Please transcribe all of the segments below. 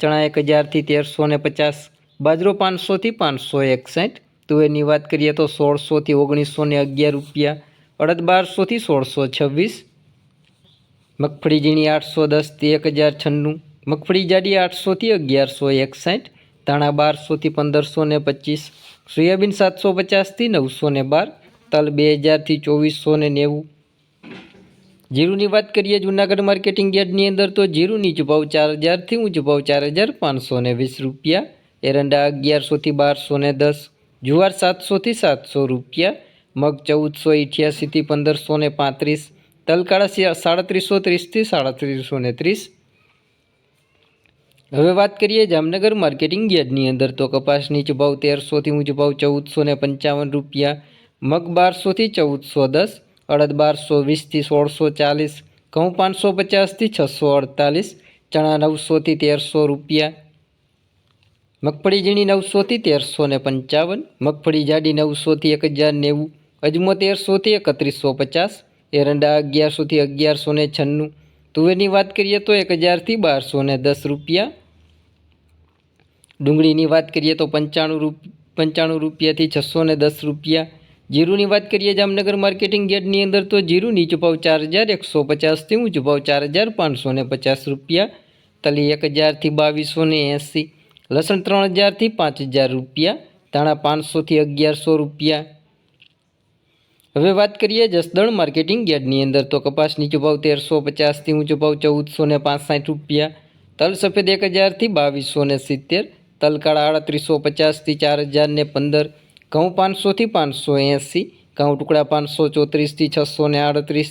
ચણા એક હજારથી તેરસો ને પચાસ, બાજરો પાંચસોથી પાંચસો એકસઠ. તુવેરની વાત કરીએ તો સોળસોથી ઓગણીસો ને અગિયાર રૂપિયા, અડદ બારસોથી સોળસો છવ્વીસ, મગફળી ઝીણી આઠસો દસથી એક હજાર છન્નું, મગફળી જાડી આઠસોથી અગિયારસો એકસઠ, ધાણા બારસોથી પંદરસો ને પચીસ, સોયાબીન સાતસો પચાસથી નવસો ને બાર, તલ બે હજારથી ચોવીસો ને નેવું જીરુની વાત કરીએ જૂનાગઢ માર્કેટિંગ યાર્ડની અંદર, તો જીરુની ભાવ ચાર હજારથી ઊંચો ભાવ ચાર હજાર પાંચસો ને વીસ રૂપિયા. એરંડા અગિયારસોથી બારસો ને દસ. જુવાર સાતસોથી સાતસો રૂપિયા. મગ ચૌદસો અઠ્યાસીથી પંદરસો ને પાંત્રીસ. તલકાળા સાડત્રીસો ત્રીસથી સાડત્રીસો ને ત્રીસ. હવે વાત કરીએ જામનગર માર્કેટિંગ યાર્ડની અંદર, તો કપાસની ભાવ તેરસોથી ઊંચો ભાવ ચૌદસો ને પંચાવન રૂપિયા. મગ બારસોથી ચૌદસો દસ. અડદ બારસો વીસથી સોળસો ચાલીસ ઘઉં પાંચસો પચાસથી છસો અડતાલીસ, ચણા નવસોથી તેરસો રૂપિયા મગફળી ઝીણી નવસોથી તેરસો ને પંચાવન, મગફળી જાડી નવસોથી એક હજાર નેવું, અજમો તેરસોથી એકત્રીસો પચાસ, એરંડા અગિયારસોથી અગિયારસો ને છન્નું, તુવેરની વાત કરીએ તો એક હજારથી બારસો ને દસ રૂપિયા, ડુંગળીની વાત કરીએ તો પંચાણું રૂપ, પંચાણું રૂપિયાથી છસો ને દસ રૂપિયા જીરુની વાત કરીએ જામનગર માર્કેટિંગ યાર્ડની અંદર તો જીરું નીચો ભાવ ચાર હજાર, એકસો પચાસથી ઊંચો ભાવ ચાર હજાર, પાંચસો ને પચાસ રૂપિયા. તલી એક હજારથી બાવીસો ને એંસી, લસણ ત્રણ હજારથી પાંચ હજાર રૂપિયા, ધાણા પાંચસોથી અગિયારસો રૂપિયા. હવે વાત કરીએ જસદણ માર્કેટિંગ યાર્ડની અંદર તો કપાસ નીચો ભાવ તેરસો પચાસથી ઊંચો ભાવ ચૌદસો ને પાંસઠ રૂપિયા. તલ સફેદ એક હજારથી બાવીસો ને સિત્તેર તલકાળા આડત્રીસો પચાસથી ચાર હજાર ને પંદર ઘઉં પાંચસોથી પાંચસો એંસી ઘઉં ટુકડા પાંચસો ચોત્રીસથી છસો ને આડત્રીસ.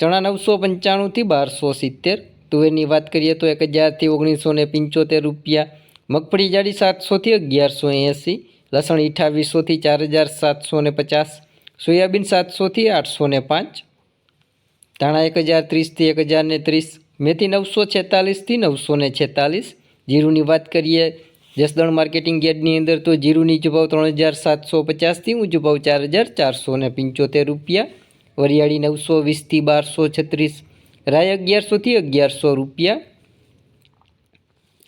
ચણા નવસો પંચાણુંથી બારસો સિત્તેર. તુવેરની વાત કરીએ તો એક હજારથી ઓગણીસો ને પંચોતેર રૂપિયા. મગફળી જાડી સાતસોથી અગિયારસો એંસી. લસણ અઠાવીસોથી ચાર હજાર સાતસો ને પચાસ. સોયાબીન સાતસોથી આઠસો ને પાંચ. ધાણા એક હજાર ત્રીસથી એક હજાર ત્રીસ. મેથી નવસો છેતાલીસથી નવસો ને છેતાલીસ. જીરુની વાત કરીએ જસદણ માર્કેટિંગ યાર્ડની અંદર તો જીરુની નીચો ભાવ ત્રણ હજાર સાતસો પચાસથી ઊંચો ભાવ ચાર હજાર ચારસો ને પંચોતેર રૂપિયા. વરિયાળી નવસો વીસથી બારસો છત્રીસ. રાય અગિયારસોથી અગિયારસો રૂપિયા.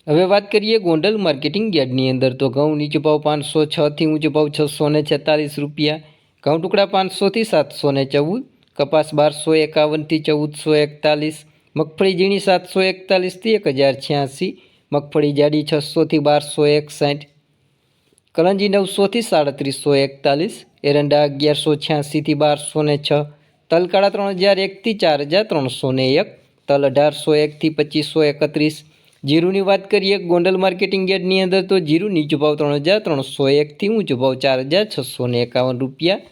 હવે વાત કરીએ ગોંડલ માર્કેટિંગ યાર્ડની અંદર તો ઘઉં નીચો ભાવ પાંચસો છથી ઊંચો ભાવ છસો ને છેતાલીસ રૂપિયા. ઘઉં ટુકડા પાંચસોથી સાતસો ને ચૌદ. કપાસ બારસો એકાવનથી ચૌદસો એકતાલીસ. મગફળી ઝીણી સાતસો એકતાલીસથી એક હજાર છ્યાસી. મગફળી જાડી છસોથી બારસો એકસાઠ કલંજી નવસોથી સાડત્રીસો એકતાલીસ, એરંડા અગિયારસો છ્યાસીથી બારસો ને છ, તલકાળા ત્રણ હજાર એકથી ચાર હજાર ત્રણસો ને એક, તલ અઢારસો એકથી પચીસો એકત્રીસ, જીરુની વાત કરીએ ગોંડલ માર્કેટિંગ યાર્ડની અંદર તો જીરું નીચો ભાવ ત્રણ હજાર ત્રણસો એકથી ઊંચો ભાવ ચાર હજાર છસો ને એકાવન રૂપિયા,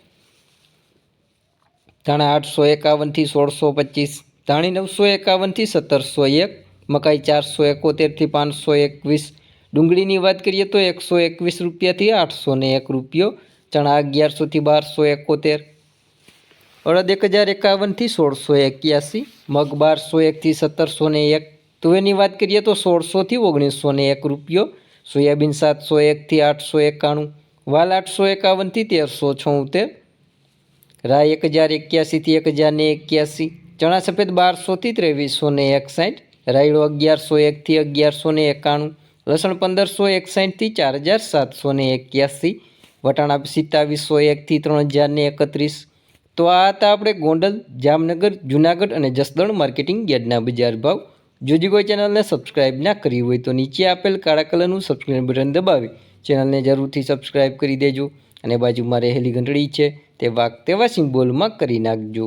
ધાણા આઠસો એકાવનથી સોળસો પચીસ, ધાણી નવસો એકાવનથી સત્તરસો એક મકાઈ ચારસો એકોતેરથી પાંચસો એકવીસ. ડુંગળીની વાત કરીએ તો એકસો એકવીસ રૂપિયાથી આઠસો ને એક રૂપિયો, ચણા અગિયારસોથી બારસો એકોતેર. અડદ એક હજાર એકાવનથી સોળસો એક્યાસી, મગ બારસો એકથી સત્તરસો ને એક. તુવેરની વાત કરીએ તો સોળસોથી ઓગણીસો ને એક રૂપિયો, સોયાબીન સાતસો એકથી આઠસો એકાણું, વાલ આઠસો એકાવનથી તેરસો છોતેર રાય એક હજાર એક્યાસીથી એક હજાર ને એક્યાસી, ચણા સફેદ બારસોથી ત્રેવીસો ને એકસાઠ રાયડો અગિયારસો એકથી અગિયારસો ને એકાણું, લસણ પંદરસો એકસાઠથી ચાર હજાર સાતસો ને એક્યાસી, વટાણા સિત્તાવીસો એકથી ત્રણ હજાર ને એકત્રીસ. તો આ હતા આપણે ગોંડલ, જામનગર, જુનાગઢ અને જસદણ માર્કેટિંગ યાર્ડના બજાર ભાવ. જોજી કોઈ ચેનલને સબસ્ક્રાઇબ ના કરી હોય તો નીચે આપેલ કાળા કલરનું સબસ્ક્રાઇબ બટન દબાવી ચેનલને જરૂરથી સબસ્ક્રાઇબ કરી દેજો અને બાજુમાં રહેલી ઘંટડી છે તે વાક તેવા સિમ્બોલમાં કરી નાખજો.